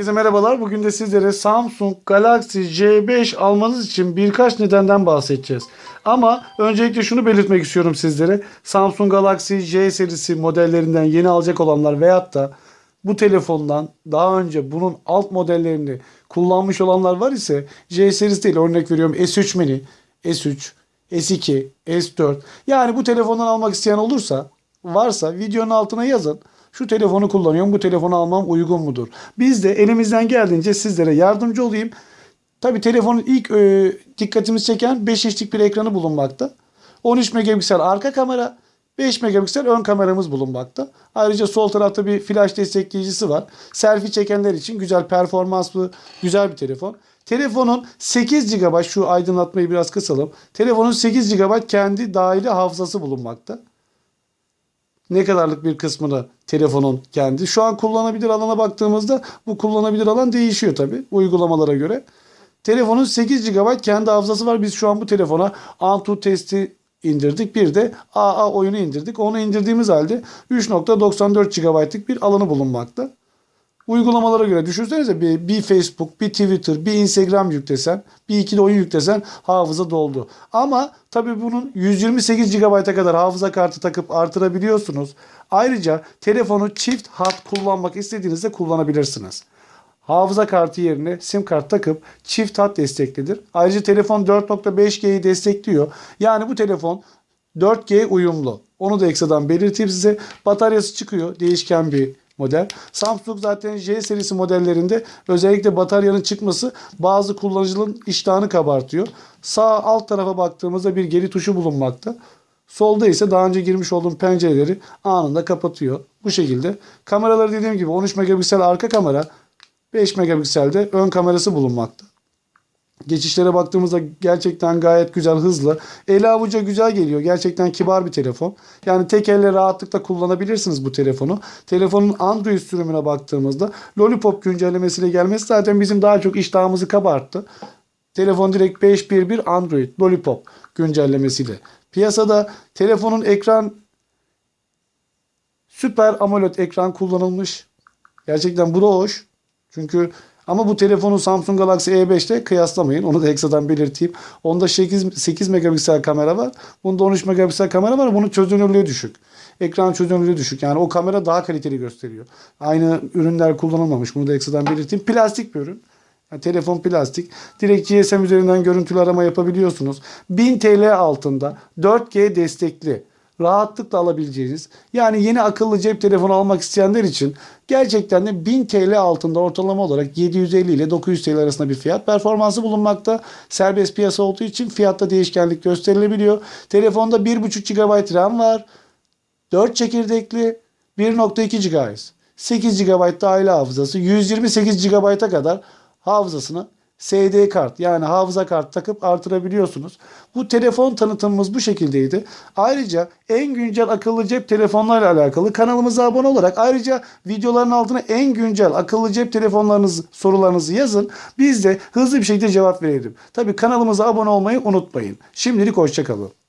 Herkese merhabalar. Bugün de sizlere Samsung Galaxy J5 almanız için birkaç nedenden bahsedeceğiz. Ama öncelikle şunu belirtmek istiyorum sizlere. Samsung Galaxy J serisi modellerinden yeni alacak olanlar veyahut da bu telefondan daha önce bunun alt modellerini kullanmış olanlar var ise J serisi değil örnek veriyorum S3 mini, S3, S2, S4 yani bu telefondan almak isteyen olursa varsa videonun altına yazın. Şu telefonu kullanıyorum bu telefonu almam uygun mudur? Biz de elimizden geldiğince sizlere yardımcı olayım. Tabi telefonun ilk e, dikkatimizi çeken 5 inçlik bir ekranı bulunmakta. 13 megapiksel arka kamera, 5 megapiksel ön kameramız bulunmakta. Ayrıca sol tarafta bir flash destekleyicisi var. Selfie çekenler için güzel performanslı, güzel bir telefon. Telefonun 8 GB şu aydınlatmayı biraz kısalım. Telefonun 8 GB kendi dahili hafızası bulunmakta. Ne kadarlık bir kısmını telefonun kendi. Şu an kullanabilir alana baktığımızda bu kullanabilir alan değişiyor tabi uygulamalara göre. Telefonun 8 GB kendi hafızası var. Biz şu an bu telefona Antutu testi indirdik. Bir de AA oyunu indirdik. Onu indirdiğimiz halde 3.94 GB'lık bir alanı bulunmakta. Uygulamalara göre düşünsenize bir, bir Facebook, bir Twitter, bir Instagram yüklesen, bir ikili oyun yüklesen hafıza doldu. Ama tabii bunun 128 GB'a kadar hafıza kartı takıp artırabiliyorsunuz. Ayrıca telefonu çift hat kullanmak istediğinizde kullanabilirsiniz. Hafıza kartı yerine sim kart takıp çift hat desteklidir. Ayrıca telefon 4.5G'yi destekliyor. Yani bu telefon 4G uyumlu. Onu da ekstradan belirteyim size. Bataryası çıkıyor. Değişken bir model. Samsung zaten J serisi modellerinde özellikle bataryanın çıkması bazı kullanıcıların iştahını kabartıyor. Sağ alt tarafa baktığımızda bir geri tuşu bulunmakta. Solda ise daha önce girmiş olduğum pencereleri anında kapatıyor. Bu şekilde. Kameraları dediğim gibi 13 megapiksel arka kamera, 5 megapikselde ön kamerası bulunmakta. Geçişlere baktığımızda gerçekten gayet güzel, hızlı. Ele avuca güzel geliyor. Gerçekten kibar bir telefon. Yani tek elle rahatlıkla kullanabilirsiniz bu telefonu. Telefonun Android sürümüne baktığımızda Lollipop güncellemesiyle gelmesi zaten bizim daha çok iştahımızı kabarttı. Telefon direkt 5.1.1 Android Lollipop güncellemesiyle. Piyasada telefonun ekran süper AMOLED ekran kullanılmış. Gerçekten bu da hoş. Çünkü ama bu telefonu Samsung Galaxy E5 ile kıyaslamayın. Onu da ekstradan belirteyim. Onda 8, 8 megapiksel kamera var. Bunda 13 megapiksel kamera var. Bunun çözünürlüğü düşük. Ekran çözünürlüğü düşük. Yani o kamera daha kaliteli gösteriyor. Aynı ürünler kullanılmamış. Bunu da ekstradan belirteyim. Plastik bir ürün. Yani telefon plastik. Direkt GSM üzerinden görüntülü arama yapabiliyorsunuz. 1000 TL altında 4G destekli rahatlıkla alabileceğiniz yani yeni akıllı cep telefonu almak isteyenler için gerçekten de 1000 TL altında ortalama olarak 750 ile 900 TL arasında bir fiyat performansı bulunmakta. Serbest piyasa olduğu için fiyatta değişkenlik gösterilebiliyor. Telefonda 1.5 GB RAM var. 4 çekirdekli 1.2 GHz. 8 GB aile hafızası 128 GB'a kadar hafızasını SD kart yani hafıza kart takıp artırabiliyorsunuz. Bu telefon tanıtımımız bu şekildeydi. Ayrıca en güncel akıllı cep telefonlarıyla alakalı kanalımıza abone olarak ayrıca videoların altına en güncel akıllı cep telefonlarınız sorularınızı yazın. Biz de hızlı bir şekilde cevap verelim. Tabii kanalımıza abone olmayı unutmayın. Şimdilik hoşçakalın.